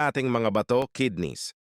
ating mga bato, kidneys,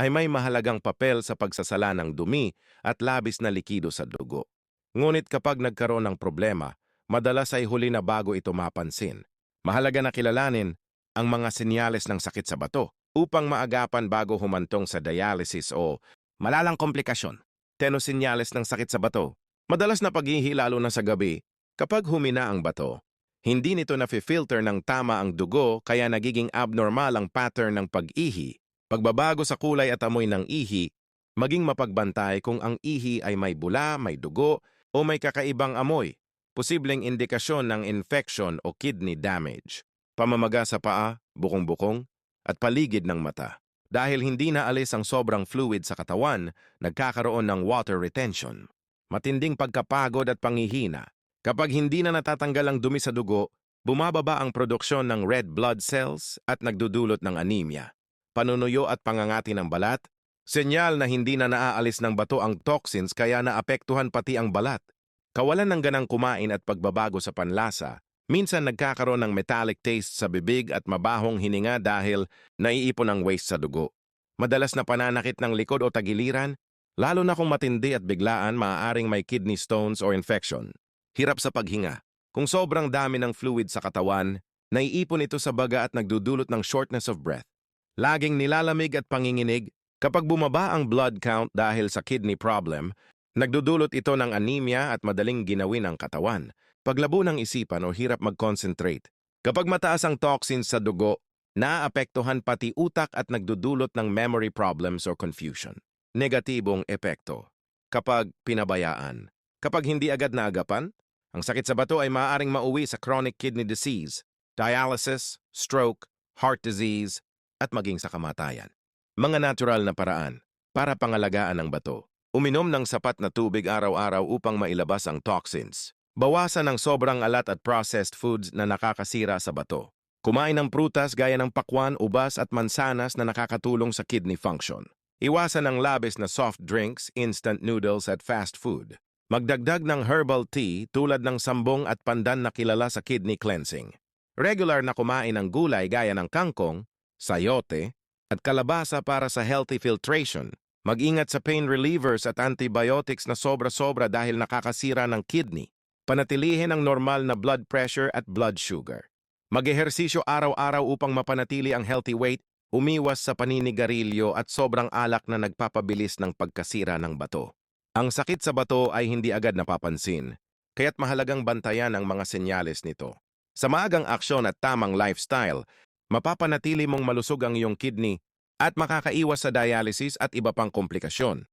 ay may mahalagang papel sa pagsasala ng dumi at labis na likido sa dugo. Ngunit kapag nagkaroon ng problema, madalas ay huli na bago ito mapansin. Mahalaga na kilalanin ang mga senyales ng sakit sa bato upang maagapan bago humantong sa dialysis o malalang komplikasyon. Tenosenyales ng sakit sa bato. Madalas na paghihi lalo na sa gabi kapag humina ang bato. Hindi nito na-filter ng tama ang dugo kaya nagiging abnormal ang pattern ng pag-ihi. Pagbabago sa kulay at amoy ng ihi, maging mapagbantay kung ang ihi ay may bula, may dugo, o may kakaibang amoy, posibleng indikasyon ng infection o kidney damage. Pamamaga sa paa, bukong-bukong, at paligid ng mata. Dahil hindi naalis ang sobrang fluid sa katawan, nagkakaroon ng water retention. Matinding pagkapagod at pangihina. Kapag hindi na natatanggal ang dumi sa dugo, bumababa ang produksyon ng red blood cells at nagdudulot ng anemia. Panunuyo at pangangati ng balat, senyal na hindi na naaalis ng bato ang toxins kaya naapektuhan pati ang balat. Kawalan ng ganang kumain at pagbabago sa panlasa, minsan nagkakaroon ng metallic taste sa bibig at mabahong hininga dahil naiipon ang waste sa dugo. Madalas na pananakit ng likod o tagiliran, lalo na kung matindi at biglaan maaaring may kidney stones or infection. Hirap sa paghinga. Kung sobrang dami ng fluid sa katawan, naiipon ito sa baga at nagdudulot ng shortness of breath. Laging nilalamig at panginginig, kapag bumaba ang blood count dahil sa kidney problem, nagdudulot ito ng anemia at madaling ginawin ang katawan, paglabo ng isipan o hirap mag-concentrate. Kapag mataas ang toxins sa dugo, naapektuhan pati utak at nagdudulot ng memory problems or confusion. Negatibong epekto. Kapag pinabayaan. Kapag hindi agad naagapan, ang sakit sa bato ay maaaring mauwi sa chronic kidney disease, dialysis, stroke, heart disease, at maging sa kamatayan. Mga natural na paraan para pangalagaan ang bato. Uminom ng sapat na tubig araw-araw upang mailabas ang toxins. Bawasan ang sobrang alat at processed foods na nakakasira sa bato. Kumain ng prutas gaya ng pakwan, ubas at mansanas na nakakatulong sa kidney function. Iwasan ang labis na soft drinks, instant noodles at fast food. Magdagdag ng herbal tea tulad ng sambong at pandan na kilala sa kidney cleansing. Regular na kumain ng gulay gaya ng kangkong, sayote, at kalabasa para sa healthy filtration. Mag-ingat sa pain relievers at antibiotics na sobra-sobra dahil nakakasira ng kidney. Panatilihin ang normal na blood pressure at blood sugar. Mag-ehersisyo araw-araw upang mapanatili ang healthy weight, umiwas sa paninigarilyo at sobrang alak na nagpapabilis ng pagkasira ng bato. Ang sakit sa bato ay hindi agad napapansin, kaya't mahalagang bantayan ang mga senyales nito. Sa maagang aksyon at tamang lifestyle, mapapanatili mong malusog ang iyong kidney at makakaiwas sa dialysis at iba pang komplikasyon.